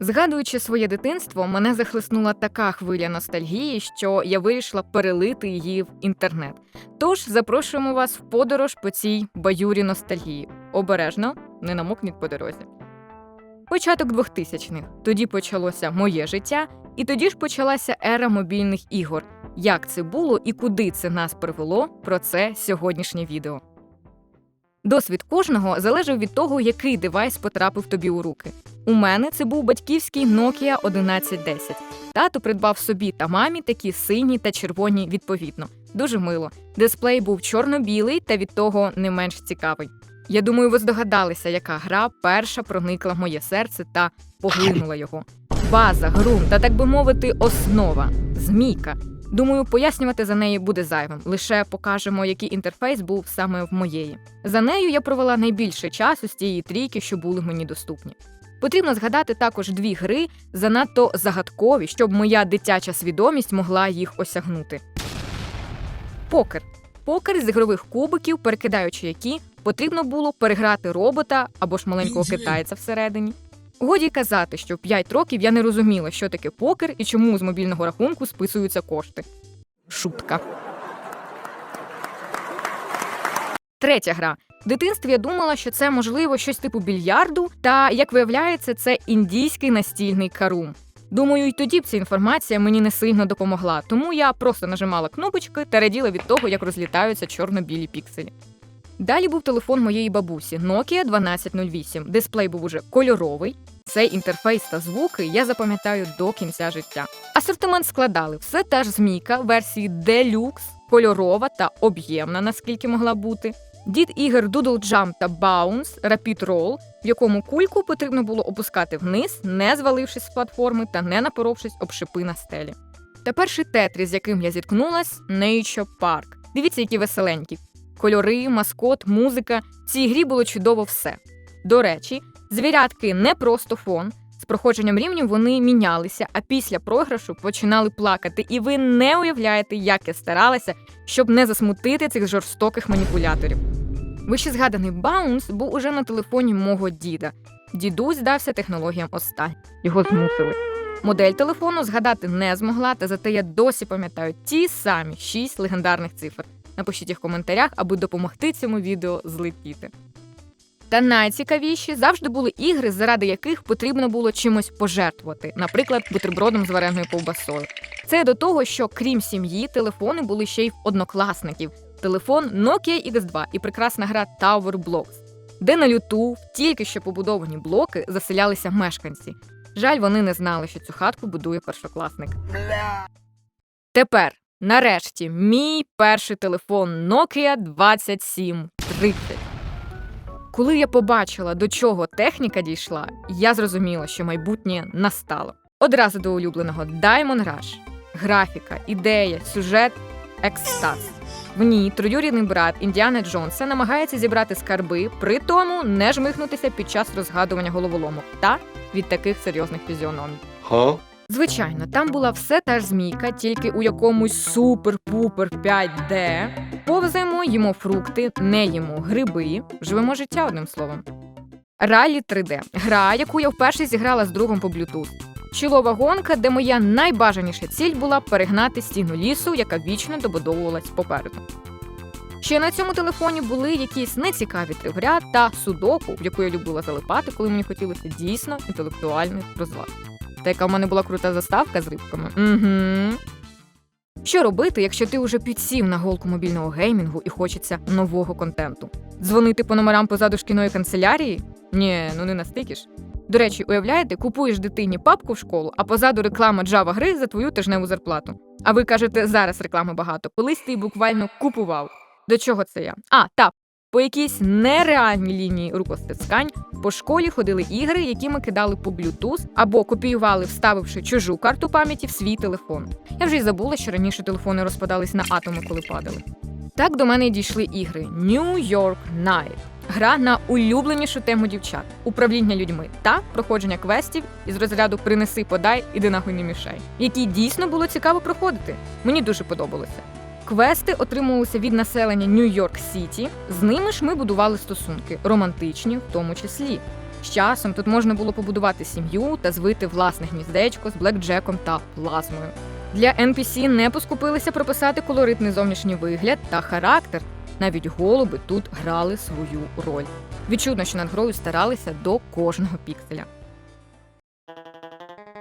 Згадуючи своє дитинство, мене захлиснула така хвиля ностальгії, що я вирішила перелити її в інтернет. Тож запрошуємо вас в подорож по цій баюрі ностальгії. Обережно, не намокніть по дорозі. Початок 2000-х. Тоді почалося моє життя, і тоді ж почалася ера мобільних ігор. Як це було і куди це нас привело, про це сьогоднішнє відео. Досвід кожного залежав від того, який девайс потрапив тобі у руки. У мене це був батьківський Nokia 1110. Тато придбав собі та мамі такі сині та червоні відповідно. Дуже мило. Дисплей був чорно-білий та від того не менш цікавий. Я думаю, ви здогадалися, яка гра перша проникла в моє серце та поглинула його. База, грум та, так би мовити, основа змійка. Думаю, пояснювати за неї буде зайвим. Лише покажемо, який інтерфейс був саме в моєї. За нею я провела найбільше часу з тієї трійки, що були мені доступні. Потрібно згадати також дві гри, занадто загадкові, щоб моя дитяча свідомість могла їх осягнути. Покер. Покер з ігрових кубиків, перекидаючи які, потрібно було переграти робота або ж маленького китайця всередині. Годі казати, що в 5 років я не розуміла, що таке покер і чому з мобільного рахунку списуються кошти. Шутка. Третя гра. В дитинстві я думала, що це можливо щось типу більярду, та як виявляється, це індійський настільний карум. Думаю, й тоді б ця інформація мені не сильно допомогла, тому я просто нажимала кнопочки та раділа від того, як розлітаються чорно-білі пікселі. Далі був телефон моєї бабусі Nokia 1208. Дисплей був уже кольоровий. Цей інтерфейс та звуки я запам'ятаю до кінця життя. Асортимент складали все та ж змійка версії Deluxe, кольорова та об'ємна, наскільки могла бути. Дід ігор Doodle Jump та Bounce, Rapid Roll, в якому кульку потрібно було опускати вниз, не звалившись з платформи та не напоровшись об шипи на стелі. Та перший тетрі, з яким я зіткнулась Nature Park. Дивіться, які веселенькі. Кольори, маскот, музика. В цій грі було чудово все. До речі, звірятки не просто фон. З проходженням рівнів вони мінялися, а після програшу починали плакати. І ви не уявляєте, як я старалася, щоб не засмутити цих жорстоких маніпуляторів. Вище згаданий Баунс був уже на телефоні мого діда. Дідусь здався технологіям останнь. Його змусили. Модель телефону згадати не змогла, та зате я досі пам'ятаю ті самі шість легендарних цифр. Напишіть їх в коментарях, аби допомогти цьому відео злетіти. Та найцікавіші завжди були ігри, заради яких потрібно було чимось пожертвувати, наприклад, бутербродом з вареною ковбасою. Це до того, що крім сім'ї, телефони були ще й в однокласників. Телефон Nokia X2 і прекрасна гра Tower Blocks, де на люту в тільки що побудовані блоки заселялися мешканці. Жаль, вони не знали, що цю хатку будує першокласник. Тепер, нарешті, мій перший телефон Nokia 2730. Коли я побачила, до чого техніка дійшла, я зрозуміла, що майбутнє настало. Одразу до улюбленого Diamond Rush. Графіка, ідея, сюжет, екстаз. В ній троюрідний брат Індіана Джонса намагається зібрати скарби, при тому не жмихнутися під час розгадування головоломок та від таких серйозних фізіономій. Huh? Звичайно, там була все та ж змійка, тільки у якомусь супер-пупер 5D. Повзаємо, їмо фрукти, не їмо гриби, живемо життя одним словом. Ралі 3D гра, яку я вперше зіграла з другом по Bluetooth. Чолова гонка, де моя найбажаніша ціль була перегнати стіну лісу, яка вічно добудовувалась попереду. Ще на цьому телефоні були якісь нецікаві тривря та судоку, в яку я любила залипати, коли мені хотілося дійсно інтелектуальних розваг. Та яка в мене була крута заставка з рибками. Угу. Що робити, якщо ти вже підсів на голку мобільного геймінгу і хочеться нового контенту? Дзвонити по номерам позаду шкільної канцелярії? Ні, ну не настільки ж. До речі, уявляєте, купуєш дитині папку в школу, а позаду реклама Java гри за твою тижневу зарплату. А ви кажете, зараз реклами багато. Колись ти буквально купував. До чого це я? А, так. По якійсь нереальній лінії рукостискань по школі ходили ігри, які ми кидали по Bluetooth або копіювали, вставивши чужу карту пам'яті в свій телефон. Я вже й забула, що раніше телефони розпадались на атоми, коли падали. Так до мене й дійшли ігри New York Night. Гра на улюбленішу тему дівчат, управління людьми та проходження квестів із розряду Принеси, подай, іди нахуй не мішай, які дійсно було цікаво проходити. Мені дуже подобалося. Квести отримувалися від населення Нью-Йорк Сіті. З ними ж ми будували стосунки, романтичні в тому числі. З часом тут можна було побудувати сім'ю та звити власне гніздечко з блекджеком та плазмою. Для NPC не поскупилися прописати колоритний зовнішній вигляд та характер. Навіть голуби тут грали свою роль. Відчутно, що над грою старалися до кожного пікселя.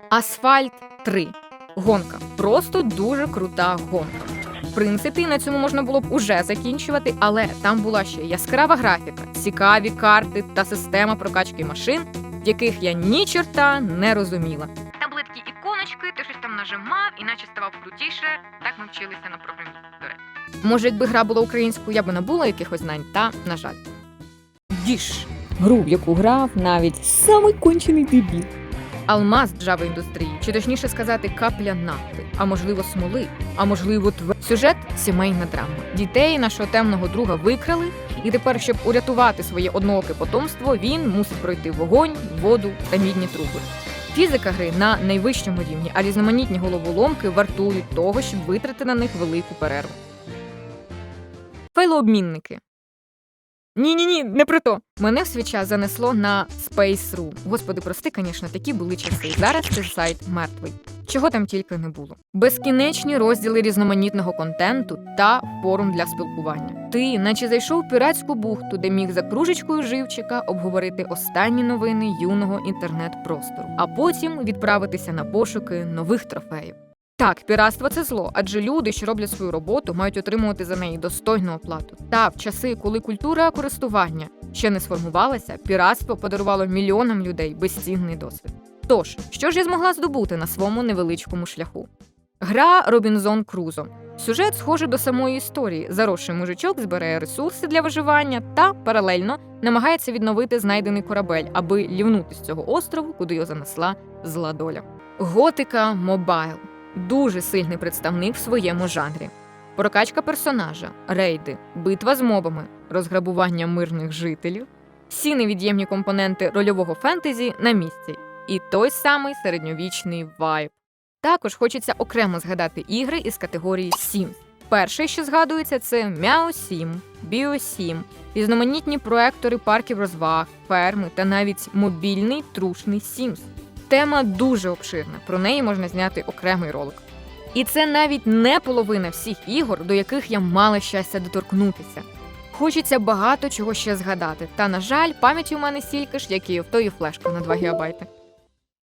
Асфальт 3. Гонка. Просто дуже крута гонка. Принципі, на цьому можна було б уже закінчувати, але там була ще яскрава графіка, цікаві карти та система прокачки машин, в яких я ні чорта не розуміла. Такі іконочки, ти щось там нажимав, іначе ставав крутіше. Так ми вчилися на програмі. Може, якби гра була українською, я б набула якихось знань, та на жаль. Діж. Гру, в яку грав навіть самий кончений дебіл. Алмаз Java індустрії, чи точніше сказати, капля нафти, а можливо смоли, а можливо тв... Сюжет сімейна драма. Дітей нашого темного друга викрали, і тепер, щоб урятувати своє однооке потомство, він мусить пройти вогонь, воду та мідні труби. Фізика гри на найвищому рівні, а різноманітні головоломки вартують того, щоб витрати на них велику перерву. Файлообмінники. Ні, ні, ні, не про то. Мене в свій час занесло на Space.ru. Господи, прости, звісно, такі були часи. Зараз цей сайт мертвий. Чого там тільки не було. Безкінечні розділи різноманітного контенту та форум для спілкування. Ти, наче зайшов в піратську бухту, де міг за кружечкою живчика обговорити останні новини юного інтернет-простору, а потім відправитися на пошуки нових трофеїв. Так, піратство це зло, адже люди, що роблять свою роботу, мають отримувати за неї достойну оплату. Та в часи, коли культура користування ще не сформувалася, піратство подарувало мільйонам людей безцінний досвід. Тож, що ж я змогла здобути на своєму невеличкому шляху? Гра Робінзон Крузо. Сюжет схожий до самої історії. Заросший мужичок збирає ресурси для виживання та паралельно намагається відновити знайдений корабель, аби лівнути з цього острову, куди його занесла зла доля. Готика Мобайл дуже сильний представник в своєму жанрі. Прокачка персонажа, рейди, битва з мобами, розграбування мирних жителів, всі невід'ємні компоненти рольового фентезі на місці, і той самий середньовічний вайб. Також хочеться окремо згадати ігри із категорії Sims. Перше, що згадується, це Meow Sim, BioSim, різноманітні проектори парків розваг, ферми та навіть мобільний трушний Sims. Тема дуже обширна, про неї можна зняти окремий ролик. І це навіть не половина всіх ігор, до яких я мала щастя доторкнутися. Хочеться багато чого ще згадати, та, на жаль, пам'яті у мене стільки ж, як і в тої флешки на 2 гігабайти.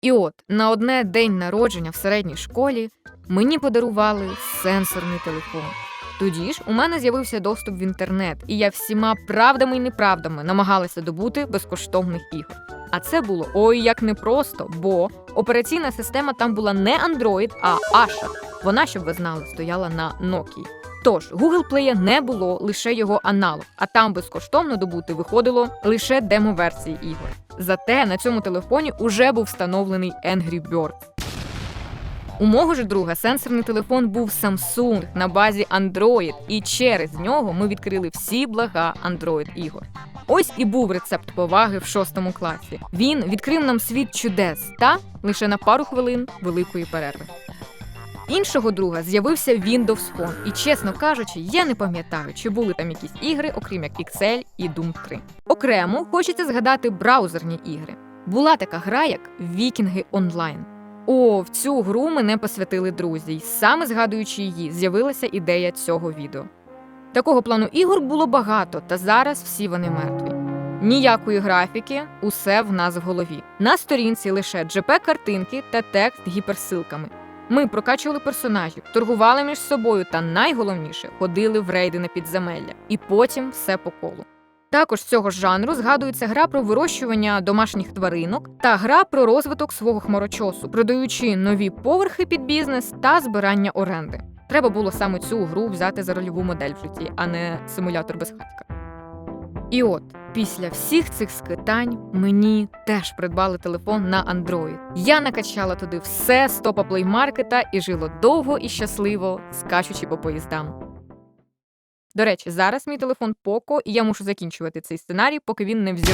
І от на одне день народження в середній школі мені подарували сенсорний телефон. Тоді ж у мене з'явився доступ в інтернет, і я всіма правдами і неправдами намагалася добути безкоштовних ігор. А це було ой як непросто, бо операційна система там була не Android, а Asha. Вона, щоб ви знали, стояла на Nokia. Тож Google Play не було лише його аналог, а там безкоштовно добути виходило лише демо-версії ігор. Зате на цьому телефоні уже був встановлений Angry Birds. У мого ж друга сенсорний телефон був Samsung на базі Android, і через нього ми відкрили всі блага Android ігор. Ось і був рецепт поваги в шостому класі. Він відкрив нам світ чудес та лише на пару хвилин великої перерви. Іншого друга з'явився Windows Phone, і чесно кажучи, я не пам'ятаю, чи були там якісь ігри, окрім як Excel і Doom 3. Окремо хочеться згадати браузерні ігри. Була така гра, як Вікінги Онлайн. О, в цю гру мене посвятили друзі, і саме згадуючи її, з'явилася ідея цього відео. Такого плану ігор було багато, та зараз всі вони мертві. Ніякої графіки, усе в нас в голові. На сторінці лише JPEG-картинки та текст гіперсилками. Ми прокачували персонажів, торгували між собою та найголовніше ходили в рейди на підземелля, і потім все по колу. Також з цього жанру згадується гра про вирощування домашніх тваринок та гра про розвиток свого хмарочосу, продаючи нові поверхи під бізнес та збирання оренди. Треба було саме цю гру взяти за рольову модель в житті, а не симулятор безхатька. І от, після всіх цих скитань мені теж придбали телефон на Android. Я накачала туди все з топа плеймаркета і жило довго і щасливо, скачучи по поїздам. До речі, зараз мій телефон Поко, і я мушу закінчувати цей сценарій, поки він не взір.